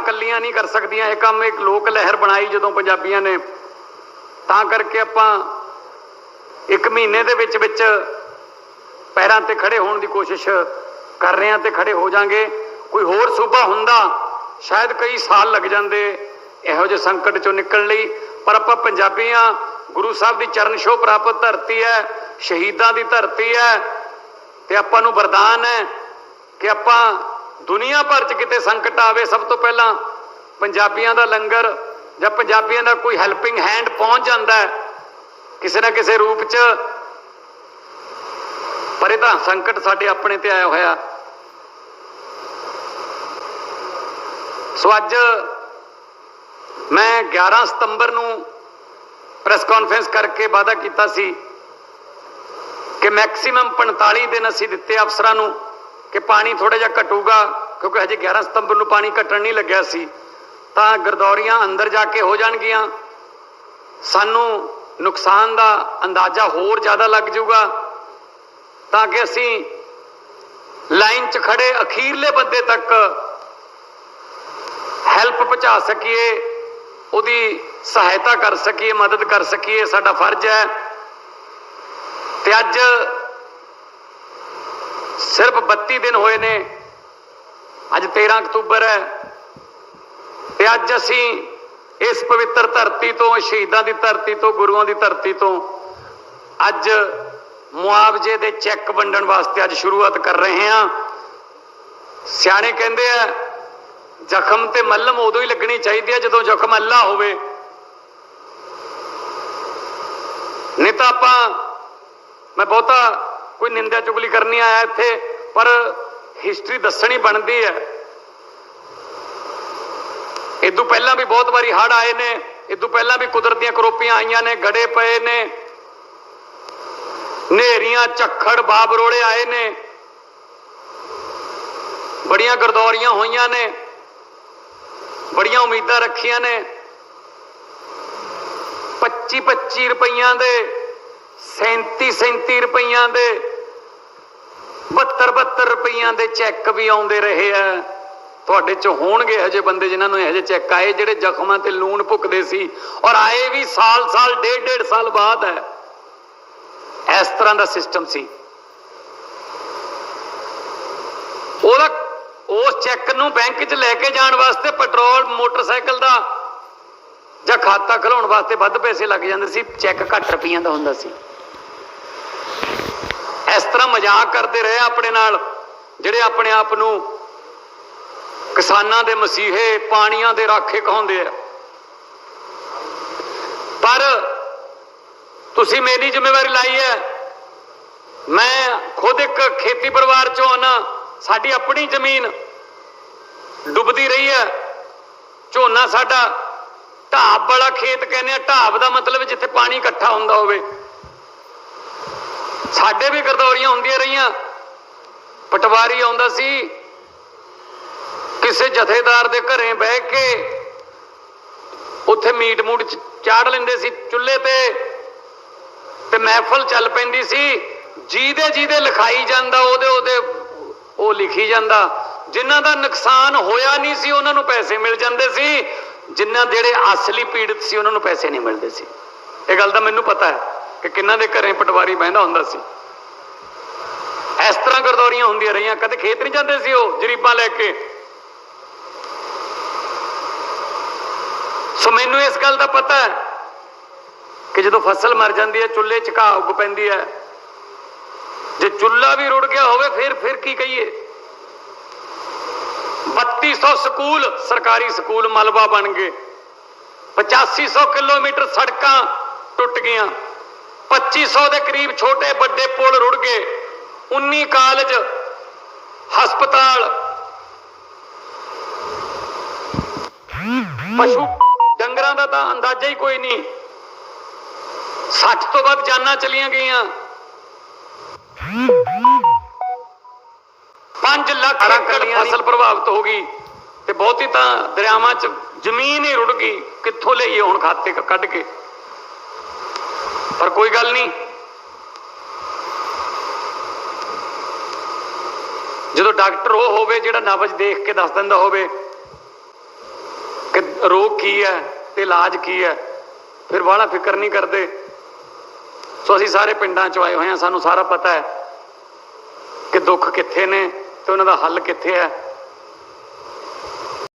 ਕੱਲੀਆਂ ਨਹੀਂ ਕਰ ਸਕਦੀਆਂ। ਇਹ ਕੰਮ ਇੱਕ ਲੋਕ ਲਹਿਰ ਬਣਾਈ ਜਦੋਂ ਪੰਜਾਬੀਆਂ ਨੇ। ਤਾਂ ਕਰਕੇ ਆਪਾਂ ਇੱਕ ਮਹੀਨੇ ਦੇ ਵਿੱਚ ਵਿੱਚ ਪੈਰਾਂ ਤੇ ਖੜੇ ਹੋਣ ਦੀ ਕੋਸ਼ਿਸ਼ ਕਰ ਰਹੇ ਹਾਂ ਤੇ ਖੜੇ ਹੋ ਜਾਾਂਗੇ। ਕੋਈ ਹੋਰ ਸੂਬਾ ਹੁੰਦਾ, ਸ਼ਾਇਦ ਕਈ ਸਾਲ ਲੱਗ ਜਾਂਦੇ ਇਹੋ ਜਿਹੇ ਸੰਕਟ ਚੋਂ ਨਿਕਲਣ ਲਈ। ਪਰ ਆਪਾਂ ਪੰਜਾਬੀਆਂ ਗੁਰੂ ਸਾਹਿਬ ਦੀ ਚਰਨ ਛੋਹ ਪ੍ਰਾਪਤ ਧਰਤੀ ਹੈ, ਸ਼ਹੀਦਾਂ ਦੀ ਧਰਤੀ ਹੈ ਤੇ ਆਪਾਂ ਨੂੰ ਵਰਦਾਨ ਹੈ ਕਿ ਆਪਾਂ ਦੁਨੀਆ ਭਰ 'ਚ ਕਿਤੇ ਸੰਕਟ ਆਵੇ, ਸਭ ਤੋਂ ਪਹਿਲਾਂ ਪੰਜਾਬੀਆਂ ਦਾ ਲੰਗਰ ਜਾਂ ਪੰਜਾਬੀਆਂ ਦਾ ਕੋਈ ਹੈਲਪਿੰਗ ਹੈਂਡ ਪਹੁੰਚ ਜਾਂਦਾ ਕਿਸੇ ਨਾ ਕਿਸੇ ਰੂਪ 'ਚ। ਪਰ ਇਹ ਤਾਂ ਸੰਕਟ ਸਾਡੇ ਆਪਣੇ ਤੇ ਆਇਆ ਹੋਇਆ। ਸੋ ਅੱਜ ਮੈਂ 11 ਸਤੰਬਰ ਨੂੰ ਪ੍ਰੈਸ ਕਾਨਫਰੰਸ ਕਰਕੇ ਵਾਅਦਾ ਕੀਤਾ ਸੀ ਕਿ ਮੈਕਸਿਮਮ 45 ਦਿਨ ਅਸੀਂ ਦਿੱਤੇ ਅਫਸਰਾਂ ਨੂੰ। ਕਿ ਪਾਣੀ ਥੋੜਾ ਜਿਹਾ ਘਟੂਗਾ, ਕਿਉਂਕਿ ਹਜੇ 11 ਸਤੰਬਰ ਨੂੰ ਪਾਣੀ ਘਟਣ ਨਹੀਂ ਲੱਗਿਆ ਸੀ, ਤਾਂ ਗਰਦੌਰੀਆਂ ਅੰਦਰ ਜਾ ਕੇ ਹੋ ਜਾਣਗੀਆਂ। ਸਾਨੂੰ ਨੁਕਸਾਨ ਦਾ ਅੰਦਾਜ਼ਾ ਹੋਰ ਜ਼ਿਆਦਾ ਲੱਗ ਜਾਊਗਾ, ਤਾਂ ਕਿ ਅਸੀਂ ਲਾਈਨ 'ਚ ਖੜੇ ਅਖੀਰਲੇ ਬੰਦੇ ਤੱਕ ਹੈਲਪ ਪਹੁੰਚਾ ਸਕੀਏ, ਉਹਦੀ ਸਹਾਇਤਾ ਕਰ ਸਕੀਏ, ਮਦਦ ਕਰ ਸਕੀਏ, ਸਾਡਾ ਫਰਜ਼ ਹੈ। ਤੇ ਅੱਜ ਸਿਰਫ 32 ਦਿਨ ਹੋਏ ਨੇ। ਅੱਜ 13 ਅਕਤੂਬਰ ਹੈ ਤੇ ਅੱਜ ਅਸੀਂ ਇਸ ਪਵਿੱਤਰ ਧਰਤੀ ਤੋਂ, ਸ਼ਹੀਦਾਂ ਦੀ ਧਰਤੀ ਤੋਂ, ਗੁਰੂਆਂ ਦੀ ਧਰਤੀ ਤੋਂ ਅੱਜ ਮੁਆਵਜ਼ੇ ਦੇ ਚੈੱਕ ਵੰਡਣ ਵਾਸਤੇ ਅੱਜ ਸ਼ੁਰੂਆਤ ਕਰ ਰਹੇ ਹਾਂ। ਸਿਆਣੇ ਕਹਿੰਦੇ ਆ, ਜ਼ਖਮ ਤੇ ਮੱਲਮ ਉਦੋਂ ਹੀ ਲੱਗਣੀ ਚਾਹੀਦੀ ਹੈ ਜਦੋਂ ਜ਼ਖਮ ਅੱਲਾ ਹੋਵੇ। ਨਹੀਂ ਤਾਂ ਆਪਾਂ, ਮੈਂ ਬਹੁਤਾ ਕੋਈ ਨਿੰਦਿਆ ਚੁਗਲੀ ਕਰਨੀ ਆਇਆ ਇੱਥੇ, ਪਰ ਹਿਸਟਰੀ ਦੱਸਣੀ ਬਣਦੀ ਹੈ। ਇਦੋਂ ਪਹਿਲਾਂ ਵੀ ਬਹੁਤ ਵਾਰੀ ਹੜ ਆਏ ਨੇ ਇਦੋਂ ਪਹਿਲਾਂ ਵੀ ਕੁਦਰਤੀਆਂ ਕਰੋਪੀਆਂ ਆਈਆਂ ਨੇ, ਗੜੇ ਪਏ ਨੇ। ਨੇਰੀਆਂ ਝੱਖੜ, ਬਾਬਰੋੜੇ ਆਏ ਨੇ। ਬੜੀਆਂ ਗਰਦੌਰੀਆਂ ਹੋਈਆਂ ਨੇ। ਬੜੀਆਂ ਉਮੀਦਾਂ ਰੱਖੀਆਂ ਨੇ। 25 25 ਰੁਪਈਆਂ ਦੇ 37 37 ਰੁਪਈਆਂ ਦੇ 72 ਦੇ ਚੈੱਕ ਵੀ ਆਉਂਦੇ ਰਹੇ ਆ। ਤੁਹਾਡੇ ਚ ਹੋਣਗੇ ਹਜੇ ਬੰਦੇ ਜਿਨ੍ਹਾਂ ਨੂੰ ਇਹੋ ਜਿਹੇ ਚੈੱਕ ਆਏ, ਜਿਹੜੇ ਜ਼ਖਮਾਂ ਤੇ ਲੂਣ ਭੁੱਕਦੇ ਸੀ ਔਰ ਆਏ ਵੀ ਸਾਲ ਸਾਲ, ਡੇਢ ਡੇਢ ਸਾਲ ਬਾਅਦ ਹੈ। ਇਸ ਤਰ੍ਹਾਂ ਦਾ ਸਿਸਟਮ ਸੀ। ਉਹਦਾ ਉਸ ਚੈੱਕ ਨੂੰ ਬੈਂਕ 'ਚ ਲੈ ਕੇ ਜਾਣ ਵਾਸਤੇ ਪੈਟਰੋਲ, ਮੋਟਰਸਾਈਕਲ ਦਾ ਜਾਂ ਖਾਤਾ ਖਲਾਉਣ ਵਾਸਤੇ ਵੱਧ ਪੈਸੇ ਲੱਗ ਜਾਂਦੇ ਸੀ, ਚੈੱਕ ਘੱਟ ਰੁਪਈਆਂ ਦਾ ਹੁੰਦਾ ਸੀ। ਇਸ ਤਰ੍ਹਾਂ ਮਜ਼ਾਕ ਕਰਦੇ ਰਹੇ ਆਪਣੇ ਨਾਲ। ਜਿਹੜੇ ਆਪਣੇ ਆਪ ਨੂੰ ਕਿਸਾਨਾਂ ਦੇ ਮਸੀਹੇ, ਪਾਣੀਆਂ ਦੇ ਰਾਖੇ ਕਹਾਉਂਦੇ ਆ। ਪਰ ਤੁਸੀਂ ਮੇਰੀ ਜ਼ਿੰਮੇਵਾਰੀ ਲਾਈ ਹੈ। ਮੈਂ ਖੁਦ ਇੱਕ ਖੇਤੀ ਪਰਿਵਾਰ ਚੋਂ ਆਨਾ, ਸਾਡੀ ਆਪਣੀ ਜ਼ਮੀਨ ਡੁੱਬਦੀ ਰਹੀ ਹੈ। ਝੋਨਾ ਸਾਡਾ ਢਾਬ ਵਾਲਾ ਖੇਤ ਕਹਿੰਦੇ ਆ, ਢਾਬ ਦਾ ਮਤਲਬ ਜਿੱਥੇ ਪਾਣੀ ਇਕੱਠਾ ਹੁੰਦਾ ਹੋਵੇ। ਸਾਡੇ ਵੀ ਗਰਦੌਰੀਆਂ ਹੁੰਦੀਆਂ ਰਹੀਆਂ। ਪਟਵਾਰੀ ਆਉਂਦਾ ਸੀ। ਕਿਸੇ ਜਥੇਦਾਰ ਦੇ ਘਰੇ ਬਹਿ ਕੇ ਉੱਥੇ ਮੀਟ ਮੂਟ ਚਾੜ ਲੈਂਦੇ ਸੀ ਚੁੱਲ੍ਹੇ ਤੇ। ਤੇ ਮਹਿਫਲ ਚੱਲ ਪੈਂਦੀ ਸੀ। ਜਿਹਦੇ ਜਿਹਦੇ ਲਿਖਾਈ ਜਾਂਦਾ, ਉਹਦੇ ਉਹਦੇ ਉਹ ਲਿਖੀ ਜਾਂਦਾ। ਜਿਨ੍ਹਾਂ ਦਾ ਨੁਕਸਾਨ ਹੋਇਆ ਨਹੀਂ ਸੀ, ਉਹਨਾਂ ਨੂੰ ਪੈਸੇ ਮਿਲ ਜਾਂਦੇ ਸੀ। ਜਿਨ੍ਹਾਂ ਜਿਹੜੇ ਅਸਲੀ ਪੀੜਤ ਸੀ, ਉਹਨਾਂ ਨੂੰ ਪੈਸੇ ਨਹੀਂ ਮਿਲਦੇ ਸੀ। ਇਹ ਗੱਲ ਤਾਂ ਮੈਨੂੰ ਪਤਾ ਹੈ ਕਿ ਕਿੰਨਾਂ ਦੇ ਘਰੇ ਪਟਵਾਰੀ ਬਹਿੰਦਾ ਹੁੰਦਾ ਸੀ। ਇਸ ਤਰ੍ਹਾਂ ਗਰਦੌਰੀਆਂ ਹੁੰਦੀਆਂ ਰਹੀਆਂ, ਕਦੇ ਖੇਤ ਨਹੀਂ ਜਾਂਦੇ ਸੀ ਉਹ ਜਰੀਬਾਂ ਲੈ ਕੇ। ਸੋ ਮੈਨੂੰ ਇਸ ਗੱਲ ਦਾ ਪਤਾ ਹੈ ਕਿ ਜਦੋਂ ਫਸਲ ਮਰ ਜਾਂਦੀ ਹੈ, ਚੁੱਲ੍ਹੇ 'ਚ ਘਾਹ ਉੱਗ ਪੈਂਦੀ ਹੈ। ਜੇ ਚੁੱਲ੍ਹਾ ਵੀ ਰੁੜ ਗਿਆ ਹੋਵੇ, ਫਿਰ ਫਿਰ ਕੀ ਕਹੀਏ? 3200 ਸਕੂਲ ਸਰਕਾਰੀ ਸਕੂਲ ਮਲਬਾ ਬਣ ਗਏ। 8500 ਕਿਲੋਮੀਟਰ ਸੜਕਾਂ ਟੁੱਟ ਗਈਆਂ। 2500 ਦੇ ਕਰੀਬ ਛੋਟੇ ਵੱਡੇ ਪੁਲ ਰੁੜ ਗਏ। 19 ਕਾਲਜ ਹਸਪਤਾਲ। ਪਸ਼ੂ ਡੰਗਰਾਂ ਦਾ ਤਾਂ ਅੰਦਾਜ਼ਾ ਹੀ ਕੋਈ ਨਹੀਂ। 60 ਤੋਂ ਵੱਧ ਜਾਨਾਂ ਚਲੀਆਂ ਗਈਆਂ। 5 ਲੱਖ ਏਕੜ ਫਸਲ ਪ੍ਰਭਾਵਿਤ ਹੋ ਗਈ ਤੇ ਬਹੁਤੀ ਤਾਂ ਦਰਿਆਵਾਂ 'ਚ ਜ਼ਮੀਨ ਹੀ ਰੁੜ ਗਈ। ਕਿੱਥੋਂ ਲਈਏ ਹੁਣ ਖਾਤੇ ਕੱਢ ਕੇ? ਪਰ ਕੋਈ ਗੱਲ ਨਹੀਂ। ਜਦੋਂ ਡਾਕਟਰ ਉਹ ਹੋਵੇ ਜਿਹੜਾ ਨਬਜ ਦੇਖ ਕੇ ਦੱਸ ਦਿੰਦਾ ਹੋਵੇ ਕਿ ਰੋਗ ਕੀ ਹੈ ਤੇ ਇਲਾਜ ਕੀ ਹੈ, ਫਿਰ ਬਾਹਲਾ ਫਿਕਰ ਨਹੀਂ ਕਰਦੇ। ਸੋ ਅਸੀਂ ਸਾਰੇ ਪਿੰਡਾਂ ਚ ਆਏ ਹੋਏ ਹਾਂ, ਸਾਨੂੰ ਸਾਰਾ ਪਤਾ ਹੈ ਕਿ ਦੁੱਖ ਕਿੱਥੇ ਨੇ ਤੇ ਉਹਨਾਂ ਦਾ ਹੱਲ ਕਿੱਥੇ ਹੈ।